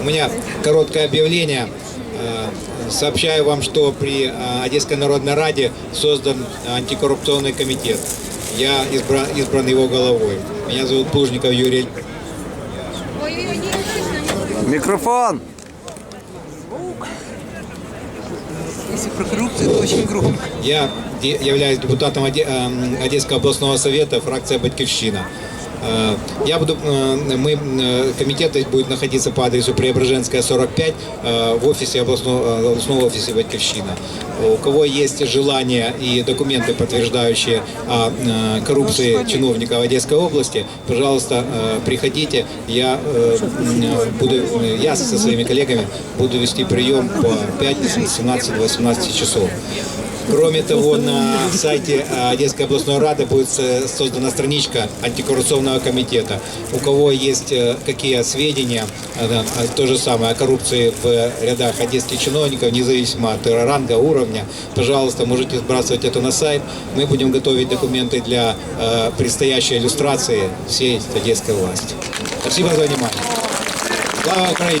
У меня короткое объявление. Э, Сообщаю вам, что при э, Одесской Народной Раде создан антикоррупционный комитет. Я избран, избран его головой. Меня зовут Плужников Юрий. Микрофон! Если про коррупцию, то очень громко. Я являюсь депутатом Оде- э, Одесского областного совета, фракция «Батькивщина». Э, Я буду, э, мы, э, комитет будет находиться по адресу Преображенская, 45, э, в офисе областного, областного офисе «Батькивщина». У кого есть желание и документы, подтверждающие о коррупции чиновников Одесской области, пожалуйста, приходите. Я, буду, я со своими коллегами буду вести прием по пятницам с 17 до 18 часов. Кроме того, на сайте э, Одесской областной рады будет э, создана страничка антикоррупционного комитета. У кого есть э, какие сведения, то же самое о коррупции в рядах одесских чиновников, независимо от ранга, уровня, пожалуйста, можете сбрасывать это на сайт. Мы будем готовить документы для предстоящей иллюстрации всей одесской власти. Спасибо за внимание. Слава Украине!